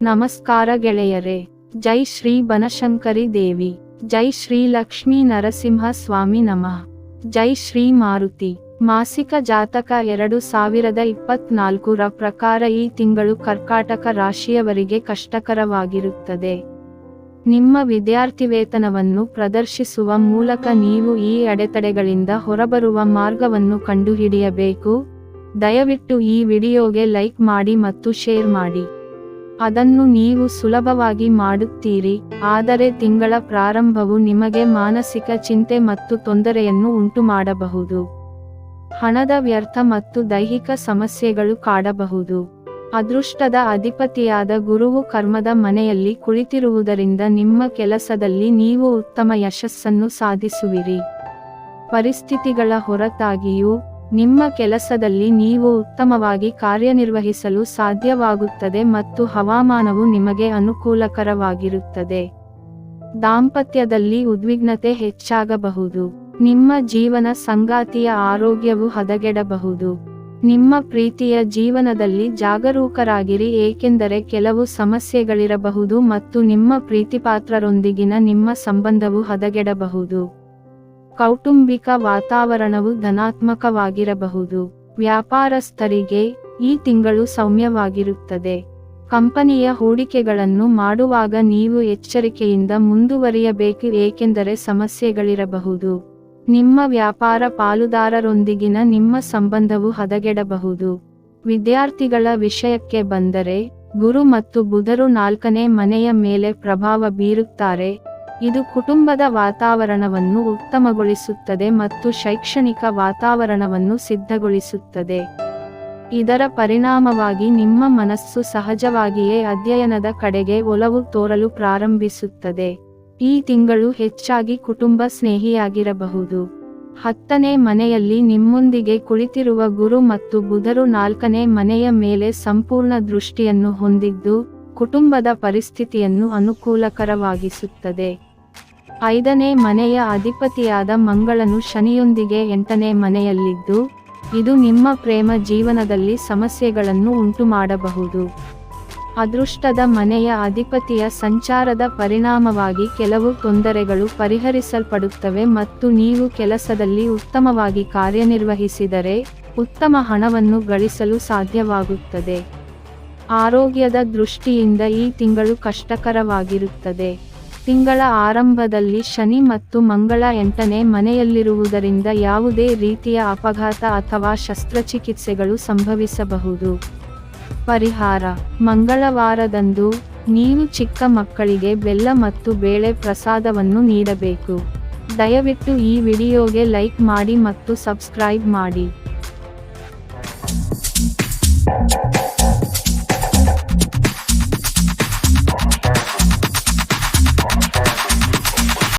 ನಮಸ್ಕಾರ ಗೆಳೆಯರೇ, ಜೈ ಶ್ರೀ ಬನಶಂಕರಿ ದೇವಿ, ಜೈ ಶ್ರೀ ಲಕ್ಷ್ಮೀ ನರಸಿಂಹ ಸ್ವಾಮಿ ನಮಃ. ಜೈ ಶ್ರೀ ಮಾರುತಿ, ಮಾಸಿಕ ಜಾತಕ ಎರಡು ಸಾವಿರದ ಇಪ್ಪತ್ನಾಲ್ಕರ ಪ್ರಕಾರ ಈ ತಿಂಗಳು ಕರ್ಕಾಟಕ ರಾಶಿಯವರಿಗೆ ಕಷ್ಟಕರವಾಗಿರುತ್ತದೆ. ನಿಮ್ಮ ವಿದ್ಯಾರ್ಥಿ ವೇತನವನ್ನು ಪ್ರದರ್ಶಿಸುವ ಮೂಲಕ ನೀವು ಈ ಅಡೆತಡೆಗಳಿಂದ ಹೊರಬರುವ ಮಾರ್ಗವನ್ನು ಕಂಡುಹಿಡಿಯಬೇಕು. ದಯವಿಟ್ಟು ಈ ವಿಡಿಯೋಗೆ ಲೈಕ್ ಮಾಡಿ ಮತ್ತು ಶೇರ್ ಮಾಡಿ. ಅದನ್ನು ನೀವು ಸುಲಭವಾಗಿ ಮಾಡುತ್ತೀರಿ. ಆದರೆ ತಿಂಗಳ ಪ್ರಾರಂಭವು ನಿಮಗೆ ಮಾನಸಿಕ ಚಿಂತೆ ಮತ್ತು ತೊಂದರೆಯನ್ನು ಉಂಟುಮಾಡಬಹುದು. ಹಣದ ವ್ಯರ್ಥ ಮತ್ತು ದೈಹಿಕ ಸಮಸ್ಯೆಗಳು ಕಾಡಬಹುದು. ಅದೃಷ್ಟದ ಅಧಿಪತಿಯಾದ ಗುರುವು ಕರ್ಮದ ಮನೆಯಲ್ಲಿ ಕುಳಿತಿರುವುದರಿಂದ ನಿಮ್ಮ ಕೆಲಸದಲ್ಲಿ ನೀವು ಉತ್ತಮ ಯಶಸ್ಸನ್ನು ಸಾಧಿಸುವಿರಿ. ಪರಿಸ್ಥಿತಿಗಳ ಹೊರತಾಗಿಯೂ ನಿಮ್ಮ ಕೆಲಸದಲ್ಲಿ ನೀವು ಉತ್ತಮವಾಗಿ ಕಾರ್ಯನಿರ್ವಹಿಸಲು ಸಾಧ್ಯವಾಗುತ್ತದೆ ಮತ್ತು ಹವಾಮಾನವು ನಿಮಗೆ ಅನುಕೂಲಕರವಾಗಿರುತ್ತದೆ. ದಾಂಪತ್ಯದಲ್ಲಿ ಉದ್ವಿಗ್ನತೆ ಹೆಚ್ಚಾಗಬಹುದು. ನಿಮ್ಮ ಜೀವನ ಸಂಗಾತಿಯ ಆರೋಗ್ಯವು ಹದಗೆಡಬಹುದು. ನಿಮ್ಮ ಪ್ರೀತಿಯ ಜೀವನದಲ್ಲಿ ಜಾಗರೂಕರಾಗಿರಿ ಏಕೆಂದರೆ ಕೆಲವು ಸಮಸ್ಯೆಗಳಿರಬಹುದು ಮತ್ತು ನಿಮ್ಮ ಪ್ರೀತಿಪಾತ್ರರೊಂದಿಗಿನ ನಿಮ್ಮ ಸಂಬಂಧವು ಹದಗೆಡಬಹುದು. ಕೌಟುಂಬಿಕ ವಾತಾವರಣವು ಧನಾತ್ಮಕವಾಗಿರಬಹುದು. ವ್ಯಾಪಾರಸ್ಥರಿಗೆ ಈ ತಿಂಗಳು ಸೌಮ್ಯವಾಗಿರುತ್ತದೆ. ಕಂಪನಿಯ ಹೂಡಿಕೆಗಳನ್ನು ಮಾಡುವಾಗ ನೀವು ಎಚ್ಚರಿಕೆಯಿಂದ ಮುಂದುವರಿಯಬೇಕು ಏಕೆಂದರೆ ಸಮಸ್ಯೆಗಳಿರಬಹುದು. ನಿಮ್ಮ ವ್ಯಾಪಾರ ಪಾಲುದಾರರೊಂದಿಗಿನ ನಿಮ್ಮ ಸಂಬಂಧವು ಹದಗೆಡಬಹುದು. ವಿದ್ಯಾರ್ಥಿಗಳ ವಿಷಯಕ್ಕೆ ಬಂದರೆ ಗುರು ಮತ್ತು ಬುಧರು ನಾಲ್ಕನೇ ಮನೆಯ ಮೇಲೆ ಪ್ರಭಾವ ಬೀರುತ್ತಾರೆ. ಇದು ಕುಟುಂಬದ ವಾತಾವರಣವನ್ನು ಉತ್ತಮಗೊಳಿಸುತ್ತದೆ ಮತ್ತು ಶೈಕ್ಷಣಿಕ ವಾತಾವರಣವನ್ನು ಸಿದ್ಧಗೊಳಿಸುತ್ತದೆ. ಇದರ ಪರಿಣಾಮವಾಗಿ ನಿಮ್ಮ ಮನಸ್ಸು ಸಹಜವಾಗಿಯೇ ಅಧ್ಯಯನದ ಕಡೆಗೆ ಒಲವು ತೋರಲು ಪ್ರಾರಂಭಿಸುತ್ತದೆ. ಈ ತಿಂಗಳು ಹೆಚ್ಚಾಗಿ ಕುಟುಂಬ ಸ್ನೇಹಿಯಾಗಿರಬಹುದು. ಹತ್ತನೇ ಮನೆಯಲ್ಲಿ ನಿಮ್ಮೊಂದಿಗೆ ಕುಳಿತಿರುವ ಗುರು ಮತ್ತು ಬುಧರು ನಾಲ್ಕನೇ ಮನೆಯ ಮೇಲೆ ಸಂಪೂರ್ಣ ದೃಷ್ಟಿಯನ್ನು ಹೊಂದಿದ್ದು, ಕುಟುಂಬದ ಪರಿಸ್ಥಿತಿಯನ್ನು ಅನುಕೂಲಕರವಾಗಿಸುತ್ತದೆ. ಐದನೇ ಮನೆಯ ಅಧಿಪತಿಯಾದ ಮಂಗಳನು ಶನಿಯೊಂದಿಗೆ ಎಂಟನೇ ಮನೆಯಲ್ಲಿದ್ದು, ಇದು ನಿಮ್ಮ ಪ್ರೇಮ ಜೀವನದಲ್ಲಿ ಸಮಸ್ಯೆಗಳನ್ನು ಉಂಟುಮಾಡಬಹುದು. ಅದೃಷ್ಟದ ಮನೆಯ ಅಧಿಪತಿಯ ಸಂಚಾರದ ಪರಿಣಾಮವಾಗಿ ಕೆಲವು ತೊಂದರೆಗಳು ಪರಿಹರಿಸಲ್ಪಡುತ್ತವೆ ಮತ್ತು ನೀವು ಕೆಲಸದಲ್ಲಿ ಉತ್ತಮವಾಗಿ ಕಾರ್ಯನಿರ್ವಹಿಸಿದರೆ, ಉತ್ತಮ ಹಣವನ್ನು ಗಳಿಸಲು ಸಾಧ್ಯವಾಗುತ್ತದೆ. ಆರೋಗ್ಯದ ದೃಷ್ಟಿಯಿಂದ ಈ ತಿಂಗಳು ಕಷ್ಟಕರವಾಗಿರುತ್ತದೆ. ತಿಂಗಳ ಆರಂಭದಲ್ಲಿ ಶನಿ ಮತ್ತು ಮಂಗಳ ಎಂಟನೇ ಮನೆಯಲ್ಲಿರುವುದರಿಂದ ಯಾವುದೇ ರೀತಿಯ ಅಪಘಾತ ಅಥವಾ ಶಸ್ತ್ರಚಿಕಿತ್ಸೆಗಳು ಸಂಭವಿಸಬಹುದು. ಪರಿಹಾರ, ಮಂಗಳವಾರದಂದು ನೀವು ಚಿಕ್ಕ ಮಕ್ಕಳಿಗೆ ಬೆಲ್ಲ ಮತ್ತು ಬೇಳೆ ಪ್ರಸಾದವನ್ನು ನೀಡಬೇಕು. ದಯವಿಟ್ಟು ಈ ವಿಡಿಯೋಗೆ ಲೈಕ್ ಮಾಡಿ ಮತ್ತು ಸಬ್ಸ್ಕ್ರೈಬ್ ಮಾಡಿ.